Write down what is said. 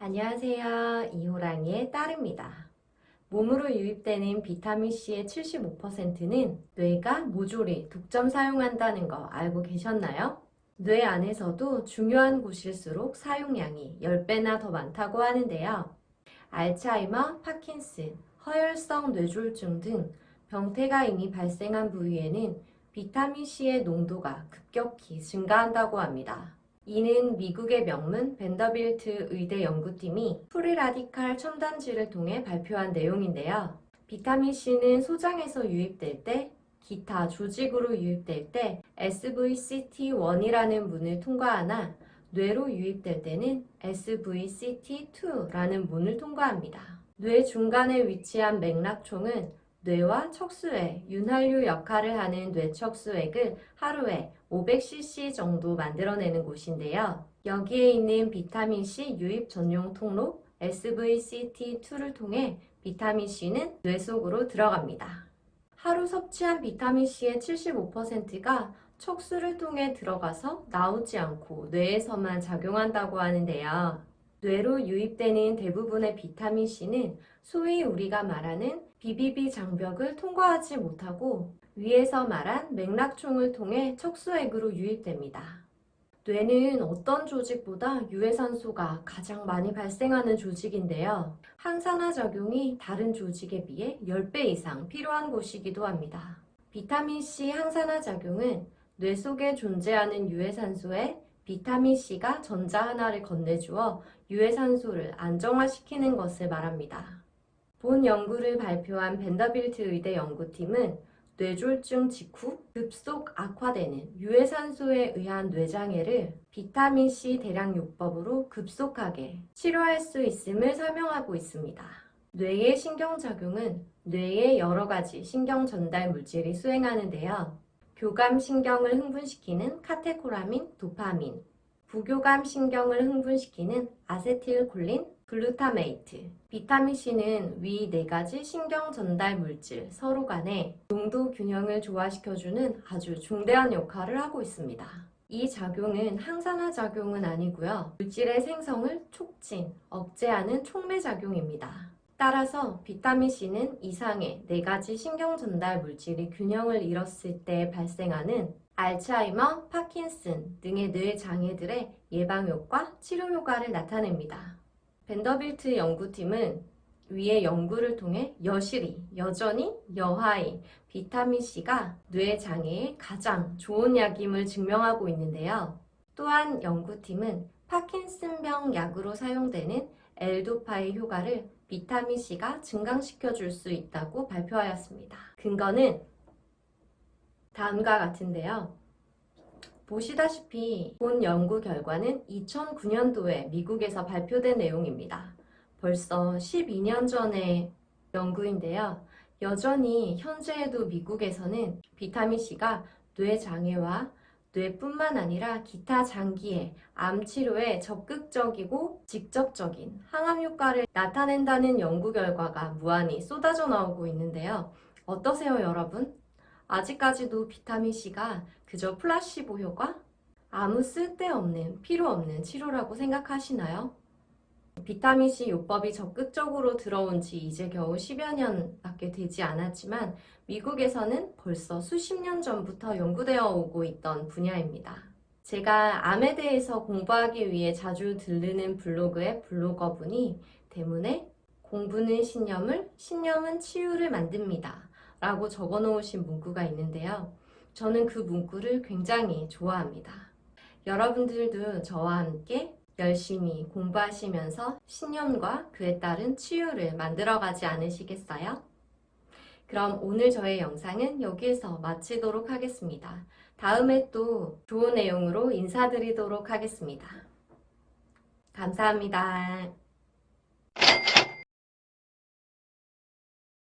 안녕하세요. 이호랑이의 딸입니다. 몸으로 유입되는 비타민C의 75%는 뇌가 모조리 독점 사용한다는 거 알고 계셨나요? 뇌 안에서도 중요한 곳일수록 사용량이 10배나 더 많다고 하는데요. 알츠하이머, 파킨슨, 허혈성 뇌졸중 등 병태가 이미 발생한 부위에는 비타민C의 농도가 급격히 증가한다고 합니다. 이는 미국의 명문 벤더빌트 의대 연구팀이 프리라디칼 첨단지를 통해 발표한 내용인데요. 비타민C는 소장에서 유입될 때, 기타 조직으로 유입될 때 SVCT1이라는 문을 통과하나 뇌로 유입될 때는 SVCT2라는 문을 통과합니다. 뇌 중간에 위치한 맥락총은 뇌와 척수에 윤활유 역할을 하는 뇌척수액을 하루에 500cc 정도 만들어내는 곳인데요. 여기에 있는 비타민C 유입 전용 통로 SVCT2를 통해 비타민C는 뇌 속으로 들어갑니다. 하루 섭취한 비타민C의 75%가 척수를 통해 들어가서 나오지 않고 뇌에서만 작용한다고 하는데요. 뇌로 유입되는 대부분의 비타민C는 소위 우리가 말하는 BBB 장벽을 통과하지 못하고 위에서 말한 맥락총을 통해 척수액으로 유입됩니다. 뇌는 어떤 조직보다 유해산소가 가장 많이 발생하는 조직인데요. 항산화 작용이 다른 조직에 비해 10배 이상 필요한 곳이기도 합니다. 비타민C 항산화 작용은 뇌 속에 존재하는 유해산소에 비타민C가 전자 하나를 건네주어 유해산소를 안정화시키는 것을 말합니다. 본 연구를 발표한 벤더빌트 의대 연구팀은 뇌졸중 직후 급속 악화되는 유해산소에 의한 뇌장애를 비타민C 대량 요법으로 급속하게 치료할 수 있음을 설명하고 있습니다. 뇌의 신경작용은 뇌의 여러 가지 신경 전달 물질이 수행하는데요. 교감 신경을 흥분시키는 카테코라민, 도파민, 부교감 신경을 흥분시키는 아세틸콜린, 글루타메이트, 비타민C는 위네 가지 신경 전달 물질 서로 간의 농도 균형을 조화시켜주는 아주 중대한 역할을 하고 있습니다. 이 작용은 항산화 작용은 아니고요. 물질의 생성을 촉진, 억제하는 촉매 작용입니다. 따라서 비타민C는 이상의 네 가지 신경 전달 물질이 균형을 잃었을 때 발생하는 알츠하이머, 파킨슨 등의 뇌 장애들의 예방 효과, 치료 효과를 나타냅니다. 벤더빌트 연구팀은 위의 연구를 통해 여실히 여전히 여하의 비타민C가 뇌 장애에 가장 좋은 약임을 증명하고 있는데요. 또한 연구팀은 파킨슨병 약으로 사용되는 엘도파의 효과를 비타민C가 증강시켜 줄 수 있다고 발표하였습니다. 근거는 다음과 같은데요. 보시다시피 본 연구 결과는 2009년도에 미국에서 발표된 내용입니다. 벌써 12년 전의 연구인데요. 여전히 현재에도 미국에서는 비타민C가 뇌 장애와 뇌뿐만 아니라 기타 장기의 암 치료에 적극적이고 직접적인 항암 효과를 나타낸다는 연구 결과가 무한히 쏟아져 나오고 있는데요. 어떠세요, 여러분? 아직까지도 비타민C가 그저 플라시보 효과? 아무 쓸데없는, 필요 없는 치료라고 생각하시나요? 비타민C 요법이 적극적으로 들어온 지 이제 겨우 10여 년밖에 되지 않았지만 미국에서는 벌써 수십 년 전부터 연구되어 오고 있던 분야입니다. 제가 암에 대해서 공부하기 위해 자주 들르는 블로그의 블로거분이 때문에 공부는 신념을, 신념은 치유를 만듭니다. 라고 적어 놓으신 문구가 있는데요. 저는 그 문구를 굉장히 좋아합니다. 여러분들도 저와 함께 열심히 공부하시면서 신념과 그에 따른 치유를 만들어가지 않으시겠어요? 그럼 오늘 저의 영상은 여기에서 마치도록 하겠습니다. 다음에 또 좋은 내용으로 인사드리도록 하겠습니다. 감사합니다.